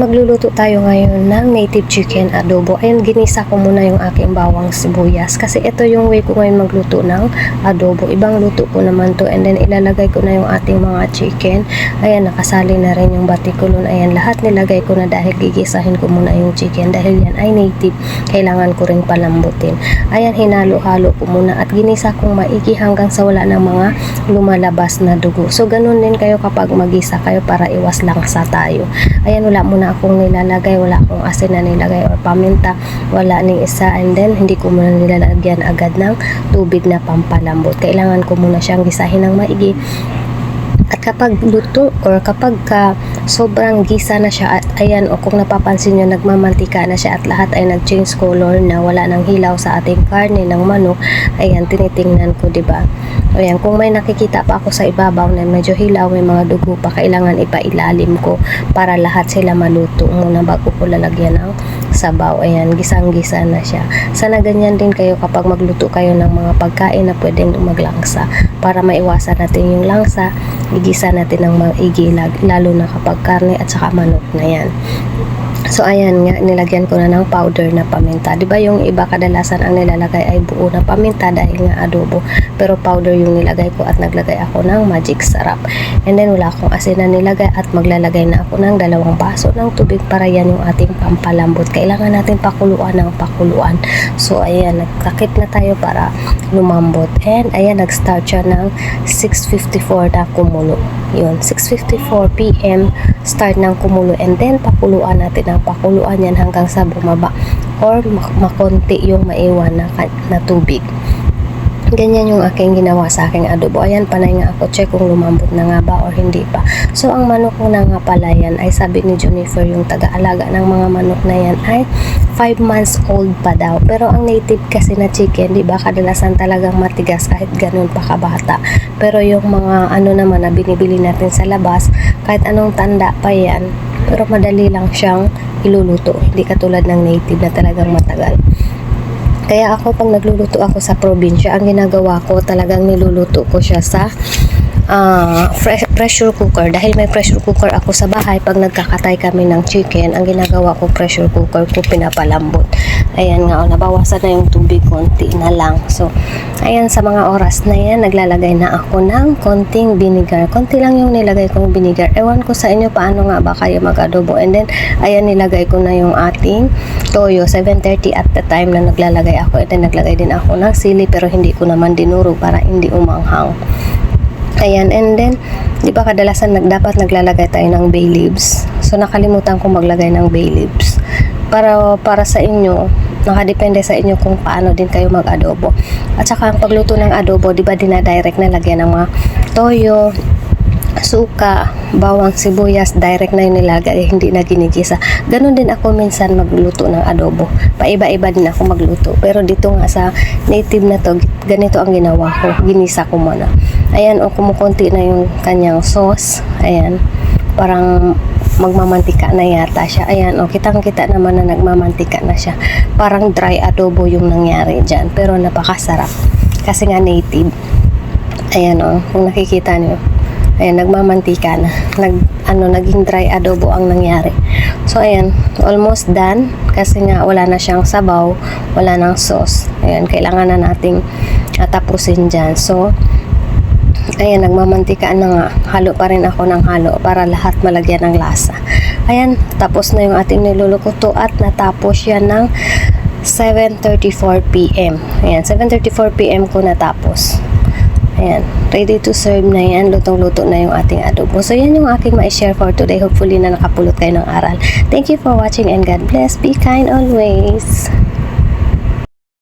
magluluto tayo ngayon ng native chicken adobo. Ayan, ginisa ko muna yung aking bawang sibuyas. Kasi ito yung way ko ngayon magluto ng adobo. Ibang luto ko naman to. And then, ilalagay ko na yung ating mga chicken. Ayan, nakasali na rin yung batikulon. Ayan, lahat nilagay ko na dahil gigisahin ko muna yung chicken. Dahil yan ay native, kailangan ko ring palambutin. Ayan, hinalo-halo ko muna at ginisa kong maigi hanggang sa wala ng mga lumalabas na dugo. So, ganun din kayo kapag magisa kayo para iwas langsa tayo. Ayan, wala muna akong nilalagay, wala akong asin na nilagay or paminta, wala ning isa and then hindi ko muna nilalagyan agad ng tubig na pampalambot. Kailangan ko muna siyang gisahin ng maigi at kapag luto or kapag ka sobrang gisa na siya at ayan o kung napapansin nyo nagmamantika na siya at lahat ay nag-change color na wala nang hilaw sa ating karne ng manok ayan tinitingnan ko ba? Ayan kung may nakikita pa ako sa ibabaw na medyo hilaw may mga dugo pa kailangan ipailalim ko para lahat sila maluto muna bago ko lalagyan ng sabaw. Ayan gisang gisa na siya. Sana ganyan din kayo kapag magluto kayo ng mga pagkain na pwedeng maglangsa para maiwasan natin yung langsa igisa natin ng maigi lalo na kapag karne at saka manok na yan So ayan nga, nilagyan ko na ng powder na paminta. 'Di ba yung iba kadalasan ang nilalagay ay buo na paminta dahil nga adobo, pero powder yung nilagay ko at naglagay ako ng magic sarap. And then wala akong asin na nilagay at maglalagay na ako ng dalawang baso ng tubig para yan yung ating pampalambot. Kailangan natin pakuluan ng pakuluan. So ayan, nagtakip na tayo para lumambot. And ayan, nag-start siya ng 6.54 na kumulo. Yun, 6.54 p.m. start ng kumulo. And then pakuluan natin ang pakuluan yan hanggang sa bumaba or mak- makonti yung maiwan na, na tubig. Ganyan yung aking ginawa sa aking adobo. Ayan, panay nga ako check kung lumambot na nga ba or hindi pa. So, ang manok ko na nga pala yan ay sabi ni Jennifer yung taga-alaga ng mga manok na yan ay 5 months old pa daw. Pero ang native kasi na chicken, di ba, kadalasan talagang matigas kahit ganun pa kabata. Pero yung mga ano naman na binibili natin sa labas, kahit anong tanda pa yan, pero madali lang siyang iluluto. Hindi katulad ng native na talagang matagal. Kaya ako pag nagluluto ako sa probinsya, ang ginagawa ko talagang niluluto ko siya sa fresh, pressure cooker. Dahil may pressure cooker ako sa bahay, pag nagkakatay kami ng chicken, ang ginagawa ko pressure cooker ko pinapalambot. Ayan nga, oh, nabawasan na yung tubig, konti na lang. So, ayan sa mga oras na yan, naglalagay na ako ng konting vinegar. Konti lang yung nilagay kong vinegar. Ewan ko sa inyo paano nga ba kayo mag-adobo. And then, ayan nilagay ko na yung ating toyo. 7.30 at the time na naglalagay ako. And then, naglagay din ako ng sili pero hindi ko naman dinuro para hindi umanghang. Ayan, and then, di ba kadalasan nag, dapat naglalagay tayo ng bay leaves. So, nakalimutan ko maglagay ng bay leaves. Para, para sa inyo, nakadepende sa inyo kung paano din kayo mag-adobo. At saka, ang pagluto ng adobo, di ba dinadirect na lagyan ng mga toyo, suka, bawang sibuyas, direct na yung nilagay, hindi na ginigisa. Ganon din ako minsan magluto ng adobo. Paiba-iba din ako magluto. Pero dito nga sa native na to, ganito ang ginawa ko. Ginisa ko muna. Ayan, o kumukunti na yung kanyang sauce. Ayan, parang magmamantika na yata siya. Ayan, o kitang-kita naman na nagmamantika na siya. Parang dry adobo yung nangyari dyan. Pero napakasarap. Kasi nga native. Ayan o, kung nakikita niyo. Ayan, nagmamantika na. Nag, ano, naging dry adobo ang nangyari. So, ayan, almost done. Kasi nga, wala na siyang sabaw, wala nang sauce. Ayan, kailangan na nating ah, tapusin dyan. So, ayan, nagmamantika na nga. Halo pa rin ako ng halo para lahat malagyan ng lasa. Ayan, tapos na yung ating niluluto at natapos yan ng 7.34pm. Ayan, 7.34pm ko natapos. Ayan, ready to serve na yan. Lutong-luto na yung ating adobo. So, yan yung aking ma-share for today. Hopefully na nakapulot kayo ng aral. Thank you for watching and God bless. Be kind always.